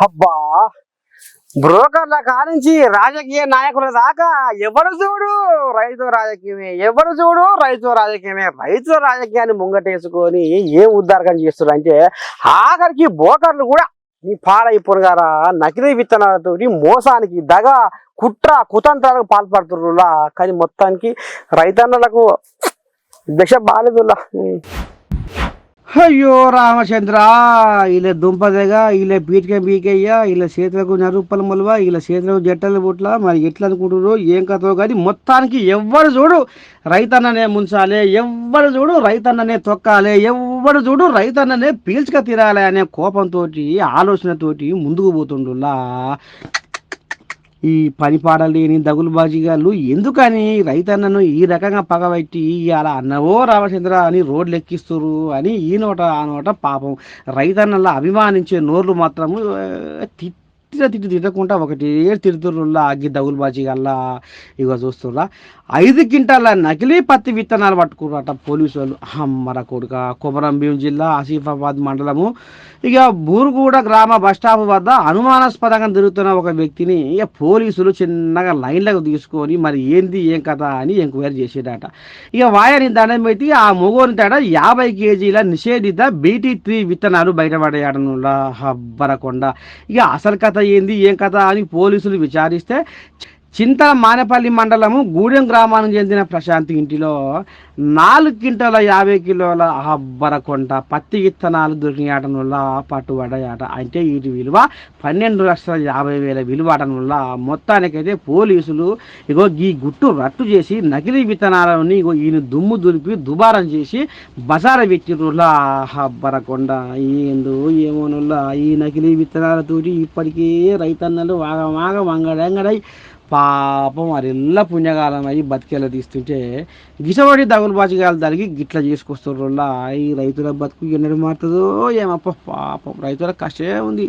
అబ్బా! బ్రోకర్ల కానించి రాజకీయ నాయకుల దాకా ఎవరు చూడు? రైతు రాజకీయమే. ఎవరు చూడు? రైతు రాజకీయమే. రైతు రాజకీయాన్ని ముంగటేసుకొని ఏం ఉద్దారకం చేస్తున్నారు అంటే ఆఖరికి బ్రోకర్లు కూడా ఈ పాడైపోరుగారా నకిలీ విత్తనాలతోటి మోసానికి దగ కుట్ర కుతంత్రాలకు పాల్పడుతుర్రులా. కానీ మొత్తానికి రైతన్నలకు దశ బాలేదులా అయ్యో రామచంద్ర ఇలా దుంపదేగా ఇలా పీటికే పీకయ్యా ఇలా చేతులకు నరుప్పల మొలవ ఇలా చేతులకు జట్టలు పుట్ల మరి ఎట్లా అనుకుంటున్నారు ఏం కథో కానీ మొత్తానికి ఎవ్వరు చూడు రైతన్ననే ముంచాలి ఎవ్వరు చూడు రైతన్ననే తొక్కాలి ఎవ్వరు చూడు రైతన్ననే పీల్చుక తీరాలి అనే కోపంతో ఆలోచనతోటి ముందుకు పోతుండులా ఈ పనిపాడలేని దగులుబాజీగాళ్ళు ఎందుకని రైతన్నను ఈ రకంగా పగబెట్టి అలా అన్నవో రామచంద్ర అని రోడ్లు ఎక్కిస్తురు అని ఈ నోట ఆ నోట పాపం రైతన్నలా అభిమానించే నోర్లు మాత్రము ఆ, తిట్టిన తిట్టి తిట్టకుండా ఒకటి తిడుతుర్రుల్లా అగ్గి దగులుబాజీగల్లా ఇక చూస్తుర్రా. ఐదు క్వింటాల నకిలీ పత్తి విత్తనాలు పట్టుకున్నారట పోలీసు వాళ్ళు అమ్మర కొడుక కొమరం భీం జిల్లా ఆసిఫాబాద్ మండలము. ఇక బూరుగూడ గ్రామ బస్ స్టాప్ వద్ద అనుమానాస్పదంగా తిరుగుతున్న ఒక వ్యక్తిని ఇక పోలీసులు చిన్నగా లైన్లకు తీసుకొని మరి ఏంది ఏం కథ అని ఎంక్వైరీ చేసేటట ఇక వాయని దండం పెట్టి ఆ మొగోని తేడా యాభై కేజీల నిషేధిత బీటీ త్రీ విత్తనాలు బయటపడేయడం అబ్బరకొండ ఇక అసలు కథ ఏంది ఏం కథ అని పోలీసులు విచారిస్తే చింతల మానేపల్లి మండలము గూడెం గ్రామానికి చెందిన ప్రశాంత్ ఇంటిలో నాలుగు క్వింటాల యాభై కిలోల అబ్బరకొండ పత్తి విత్తనాలు దొరికిన వల్ల పట్టుబడ్డాయట అంటే వీటి విలువ పన్నెండు లక్షల యాభై వేల విలువ వల్ల మొత్తానికైతే పోలీసులు ఇగో ఈ గుట్టు రట్టు చేసి నకిలీ విత్తనాలని ఇగో ఈయన దుమ్ము దులిపి దుబారం చేసి బజార పెట్టిరులా అబ్బరకొండ ఏందో ఏమోనుల్లా ఈ నకిలీ విత్తనాలతోటి ఇప్పటికే రైతన్నలు వాగమాగ వంగడంగడై పాపం అరెల్లా పుణ్యకాలం అయ్యి బతికేలా తీస్తుంటే గిసబడి దగులు బాచిగాలు తరిగి గిట్లా చేసుకొస్తారు ఈ రైతుల బతుకు ఎన్నడు మారుతుందో ఏమప్ప పాపం. రైతుల కష్టమే ఉంది.